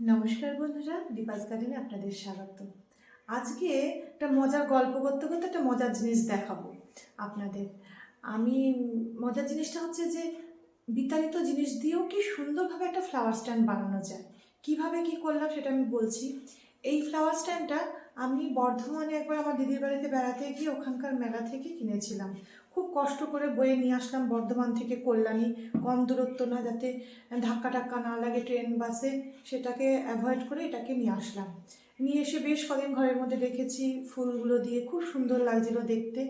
নমস্কার বন্ধুরা, দীপাস গার্ডেনে আপনাদের স্বাগত। আজকে একটা মজার গল্প করতে করতে একটা মজার জিনিস দেখাবো আপনাদের। আমি, মজার জিনিসটা হচ্ছে যে, বিতাড়িত জিনিস দিয়েও কি সুন্দরভাবে একটা ফ্লাওয়ার স্ট্যান্ড বানানো যায়। কীভাবে কি করলাম সেটা আমি বলছি। এই ফ্লাওয়ার স্ট্যান্ডটা আমি বর্ধমানে একবার আমার দিদির বাড়িতে বেড়াতে গিয়ে ওখানকার মেলা থেকে কিনেছিলাম। খুব কষ্ট করে বয়ে নিয়ে আসলাম বর্ধমান থেকে কল্যাণী। কম দূরত্ব না যাতে ধাক্কা টাক্কা না লাগে ট্রেন, বাসে, সেটাকে অ্যাভয়েড করে এটাকে নিয়ে আসলাম। নিয়ে এসে বেশ কদিন ঘরের মধ্যে রেখেছি, ফুলগুলো দিয়ে খুব সুন্দর লাগছিল দেখতে।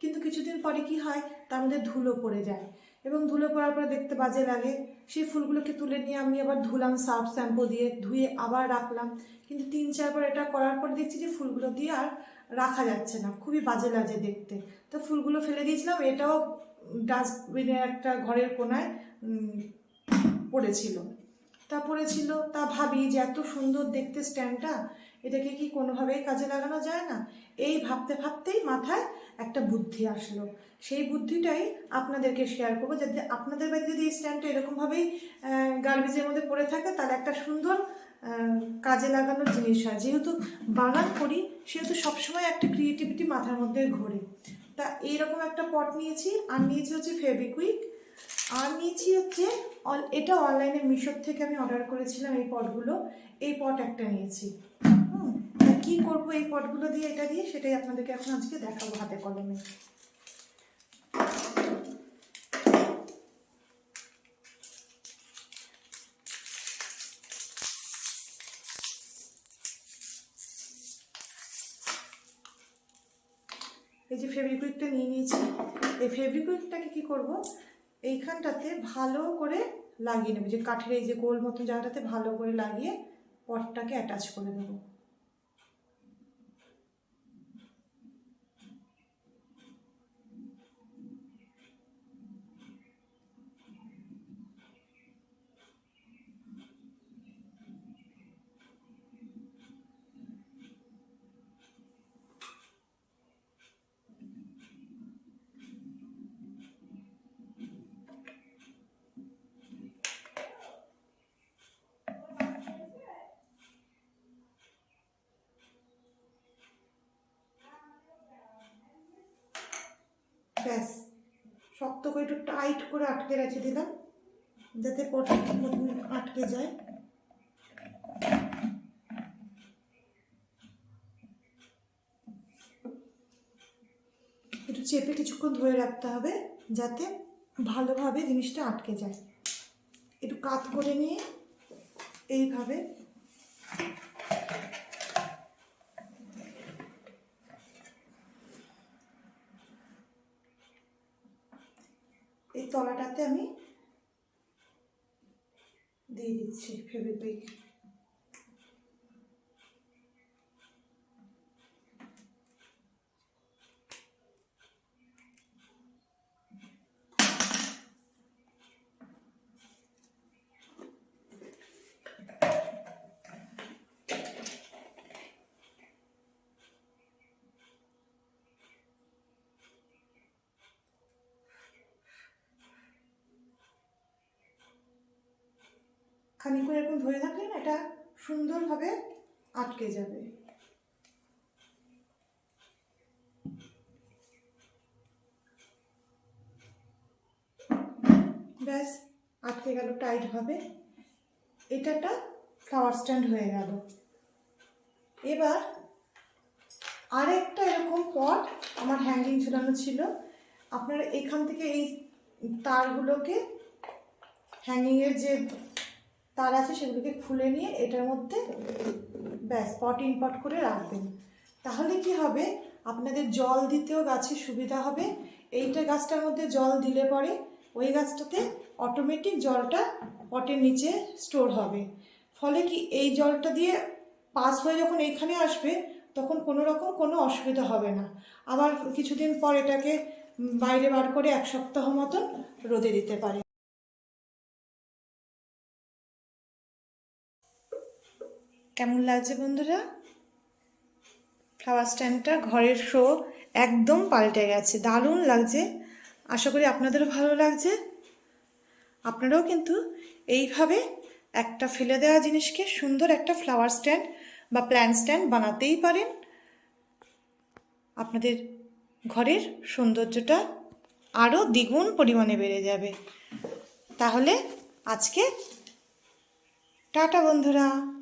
কিন্তু কিছুদিন পরে কি হয়, তার মধ্যে ধুলো পড়ে যায় এবং ধুলো পড়ার পরে দেখতে বাজে লাগে। সেই ফুলগুলোকে তুলে নিয়ে আমি আবার ধুলাম, সার্ফ শ্যাম্পু দিয়ে ধুয়ে আবার রাখলাম। কিন্তু তিন, চারবার এটা করার পর দেখছি যে ফুলগুলো দিয়ে আর রাখা যাচ্ছে না, খুবই বাজে লাগে দেখতে। তো ফুলগুলো ফেলে দিয়েছিলাম, এটাও ডাস্টবিনে একটা ঘরের কোনায় পড়েছিল। তা পড়েছিল, তা ভাবি যে এত সুন্দর দেখতে স্ট্যান্ডটা, এটাকে কি কোনোভাবেই কাজে লাগানো যায় না? এই ভাবতে ভাবতেই মাথায় একটা বুদ্ধি আসলো। সেই বুদ্ধিটাই আপনাদেরকে শেয়ার করব, যাতে আপনাদের বাড়িতে যদি এই স্ট্যান্ডটা এরকমভাবেই গার্বেজের মধ্যে পড়ে থাকে, তাহলে একটা সুন্দর কাজে লাগানোর জিনিস হয়। যেহেতু বাগান করি, সেহেতু সবসময় একটা ক্রিয়েটিভিটি মাথার মধ্যে ঘোরে। তা এইরকম একটা পট নিয়েছি, আর নিয়েছি হচ্ছে ফেবিকুইক আর নিয়েছি হচ্ছে এটা অনলাইনে মিশোর থেকে আমি অর্ডার করেছিলাম এই পটগুলো এই পট একটা নিয়েছি। হুম কী করব এই পটগুলো দিয়ে, এটা দিয়ে, সেটাই আপনাদেরকে এখন আজকে দেখাবো হাতে কলমে। এই যে ফেব্রিকুইকটা নিয়ে নিয়েছি, এই ফেব্রিকুইকটাকে কী করব? এইখানটাতে ভালো করে লাগিয়ে নেব। যে কাঠের এই যে গোল মতো জায়গাটাতে ভালো করে লাগিয়ে পটটাকে অ্যাটাচ করে দেবো ব্যাস। শক্ত করে একটু টাইট করে আটকে রেখে দিলাম যাতে মতন আটকে যায়। একটু চেপে কিছুক্ষণ ধরে রাখতে হবে, যাতে ভালোভাবে জিনিসটা আটকে যায়। একটু কাত করে নিয়ে এইভাবে তলাটাতে আমি দিয়ে দিচ্ছি ফেব্রিকুইক খানিক করে এরকম ধরে থাকলে না এটা সুন্দরভাবে আটকে যাবে। ব্যাস, আটকে গেল টাইটভাবে। এটা একটা ফ্লাওয়ার স্ট্যান্ড হয়ে গেল। এবার আরেকটা এরকম পট আমার হ্যাঙ্গিং ঝুলানো ছিল। আপনারা এখান থেকে এই তারগুলোকে হ্যাঙ্গিংয়ের যে তার আছে সেগুলোকে খুলে নিয়ে এটার মধ্যে ব্যাস, পট ইন পট করে রাখবেন। তাহলে কি হবে? আপনাদের জল দিতেও গাছে সুবিধা হবে। এইটা গাছটার মধ্যে জল দিলে পরে ওই গাছটাতে অটোমেটিক জলটা পটের নিচে স্টোর হবে। ফলে কি এই জলটা দিয়ে পাস হয়ে যখন এইখানে আসবে, তখন কোনো রকম কোনো অসুবিধা হবে না। আবার কিছুদিন পর এটাকে বাইরে বার করে এক সপ্তাহ মতন রোদে দিতে পারে। কেমন লাগছে বন্ধুরা? ফ্লাওয়ার স্ট্যান্ডটা ঘরের শো একদম পাল্টে গেছে, দারুণ লাগছে। আশা করি আপনাদেরও ভালো লাগছে। আপনারাও কিন্তু এইভাবে একটা ফেলে দেওয়া জিনিসকে সুন্দর একটা ফ্লাওয়ার স্ট্যান্ড বা প্ল্যান্ট স্ট্যান্ড বানাতেই পারেন। আপনাদের ঘরের সৌন্দর্যটা আরও দ্বিগুণ পরিমাণে বেড়ে যাবে। তাহলে আজকে টাটা বন্ধুরা।